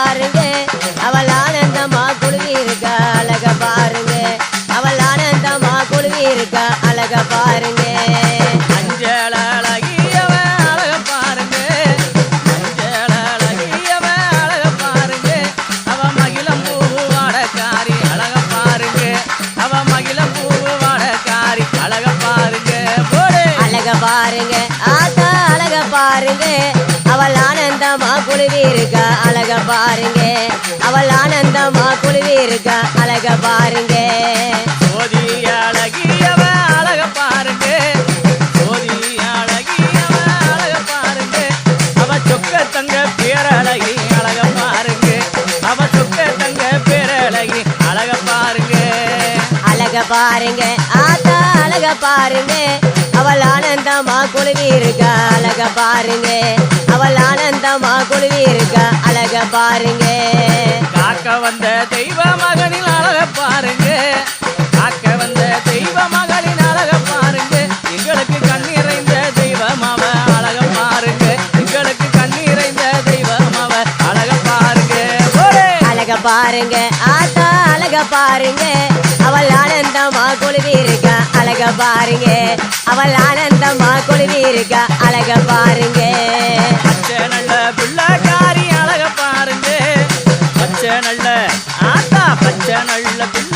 பாருங்க அழக பாருங்க. அவள் ஆனந்தமா குழுவி இருக்கா அழக பாருங்க. அழகியவ அழக பாருங்க. அழகியவ அழக பாருங்க. அவ சொக்க தங்க பேரழகி அழக பாருங்க. அவ சொக்க தங்க பேரழகி அழக பாருங்க. அழக பாருங்க. ஆத்தா அழக பாருங்க. அவள் ஆனந்தமா குழுவி இருக்கா அழக பாருங்க. அவள் ஆனந்தமா குழுவி இருக்கா அழக பாருங்க. காக்க வந்த தெய்வ மகனின் அழக பாருங்க. காக்க வந்த தெய்வ மகளின் அழக பாருங்க. எங்களுக்கு கண்ணீரைந்த தெய்வம் அவ அழக பாருங்க. எங்களுக்கு கண்ணீரைந்த தெய்வம் அவ அழக பாருங்க. அழக பாருங்க ஆத்தா அழக பாருங்க. அவள் ஆனந்தமா குழுவி இருக்கா அழக பாருங்க. அவள் ஆனந்தமா குழுவி இருக்கா அழக பாருங்க. நல்ல பிள்ளைக்காரி அழக பாருங்க. பச்சை நல்ல ஆத்தா பச்சை நல்ல பிள்ளைக்காரி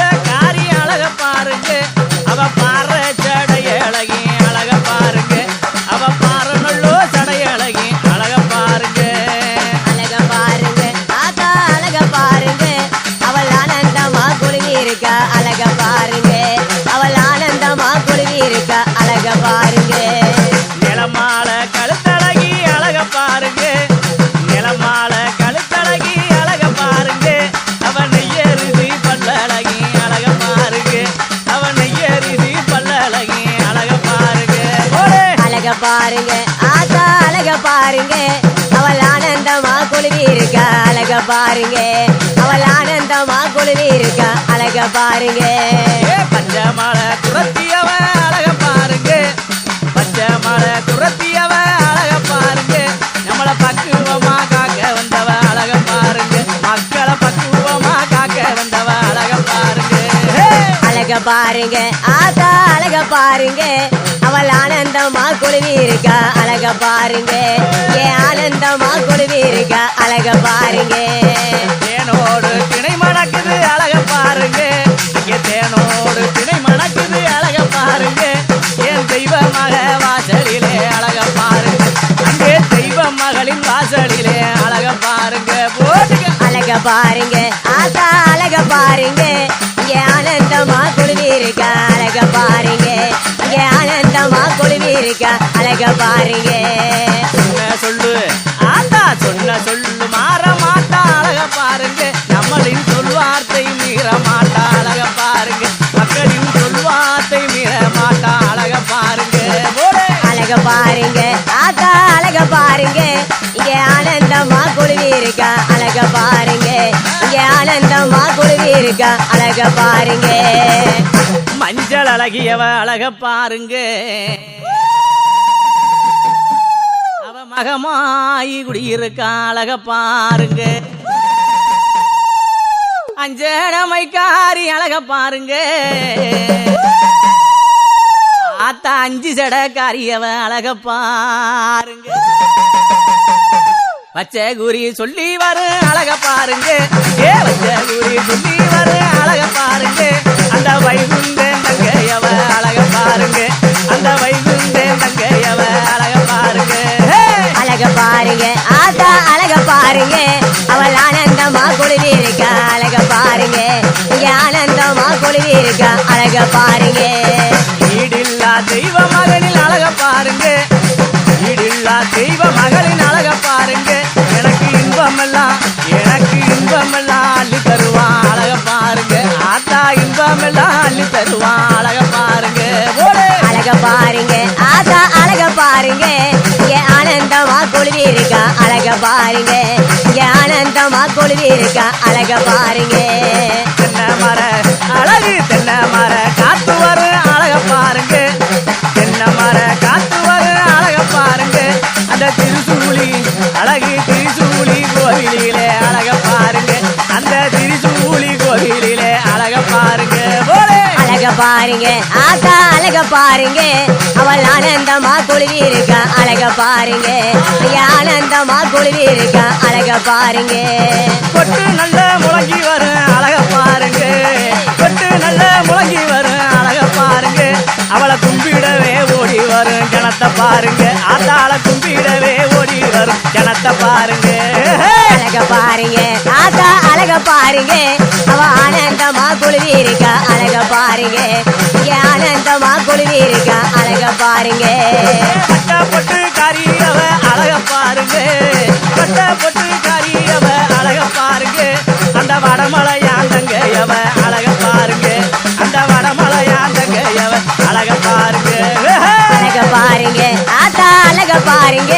பாருங்க. ஆத்தா அழக பாருங்க. அவள் ஆனந்தமா குழுவி இருக்கா அழக பாருங்க. அவள் ஆனந்தமா குழுவி இருக்கா அழக பாருங்க. ஏ பச்சை மலை துரத்தியவ அழக பாருங்க. பச்சை மலை துரத்தியவ அழக பாருங்க. நம்மள பக்குவமா காக்க வந்தவ அழக பாருங்க. மக்களை பக்குவமா காக்க வந்தவ அழக பாருங்க! அழக பாருங்க. ஆத்தா அழக பாருங்க. அவள் ஆனந்தமா குழுவி இருக்கா அழக பாருங்க. ஏ ஆனந்தமா குழுவி இருக்கா அழக பாருங்க. தேனோடு திணை மணக்குது அழக பாருங்க. இங்க தேனோடு திணை மணக்குது அழக பாருங்க. என் தெய்வ மக வாசலிலே அழக பாருங்க. அங்கே தெய்வ மகளின் வாசலிலே அழக பாருங்க. போட்டுங்க அழக பாருங்க. ஆத்தா அழக பாருங்க. இங்க ஆனந்தமா குழுவி இருக்கா அழக பாருங்க. இருக்கா அழக பாருங்க சொன்ன சொல்லு. ஆத்தா சொன்ன சொல்லு. மாற மாட்டா அழக பாருங்க. நம்மளின் சொல்வார்த்தை மீற மாட்டா அழக பாருங்க. மக்களின் சொல்வார்த்தை மீற மாட்டா அழக பாருங்க. அழக பாருங்க ஆத்தா அழக பாருங்க. இங்க ஆனந்தமா குழுவி இருக்கா அழக பாருங்க. இங்க ஆனந்தமா குழுவி இருக்கா அழக பாருங்க. மஞ்சள் அழகியவ அழக பாருங்க. அவ குடியிருக்க அழக பாருங்க அஞ்சடமைக்காரி அழக பாருங்க ஆத்தா அஞ்சு சடக்காரியவ அழக பாருங்க பச்சை குறி சொல்லி வரு அழக பாருங்க ஏ பச்சை குறி சொல்லி வரு அழக பாருங்க அந்த வைகுந்தேன் இருக்கா அழக பாருங்க. ஈடில்லா தெய்வ மகனின் அழக பாருங்க. ஈடில்லா தெய்வ மகளின் அழக பாருங்க. எனக்கு இன்பமெல்லாம் எனக்கு இன்பமெல்லாம் அள்ளி தருவான். அழக பாருங்க. ஆத்தா இன்பமெல்லாம் அள்ளி தருவான். அழக பாருங்க. அழக பாருங்க. ஆத்தா அழக பாருங்க. ஆனந்தமா குழுவி இருக்கா அழக பாருங்க. ஆனந்தமா குழுவி இருக்கா அழக பாருங்க. தென்னை மர கோவிலிலே அழக பாருங்க. அந்த திரிசூலி கோவிலிலே அழக பாருங்க. போலே. அழக பாருங்க. ஆத்தா அழக பாருங்க. அவள் ஆனந்தமா குழுவி இருக்கா அழக பாருங்க. ஆனந்தமா குழுவி இருக்கா அழக பாருங்க. பொட்டு நல்ல முழங்கி வர அழக பாருங்க. கொட்டு நல்ல முழங்கி வர அழக பாருங்க. அவளை கும்பிடவே ஓடி வரும் ஜனத்தை பாருங்க. ஆத்தாளை பாருங்க. ஆத்தா அழக பாருங்க. அவ ஆனந்தமா குழுவி இருக்கா அழக பாருங்க. இங்க ஆனந்தமா குழுவி இருக்கா அழக பாருங்க. பட்ட பொட்டு காரியவ அழக பாருங்க. பட்ட பொட்டு அழக பாருங்க. அந்த வடமலையாந்தங்கையவ அழக பாருங்க. அந்த வடமலையாந்தங்கையவ அழக பாருங்க. அழக பாருங்க. ஆத்தா அழக பாருங்க.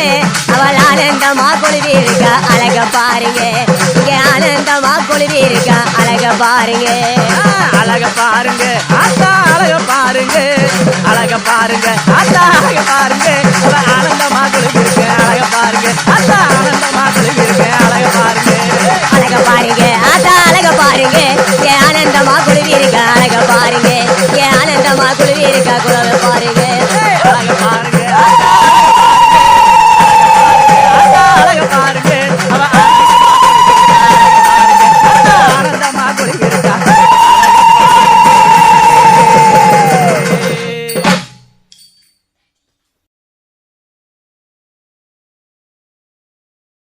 ஆனந்தமா குழுவி இருக்கா அழக பாருங்க. இங்க ஆனந்தமா குழுவி இருக்கா அழக பாருங்க. அழக பாருங்க. ஆத்தா அழக பாருங்க. அழக பாருங்க. ஆத்தா அழக பாருங்க. ஆனந்தமா கொடுத்துருக்க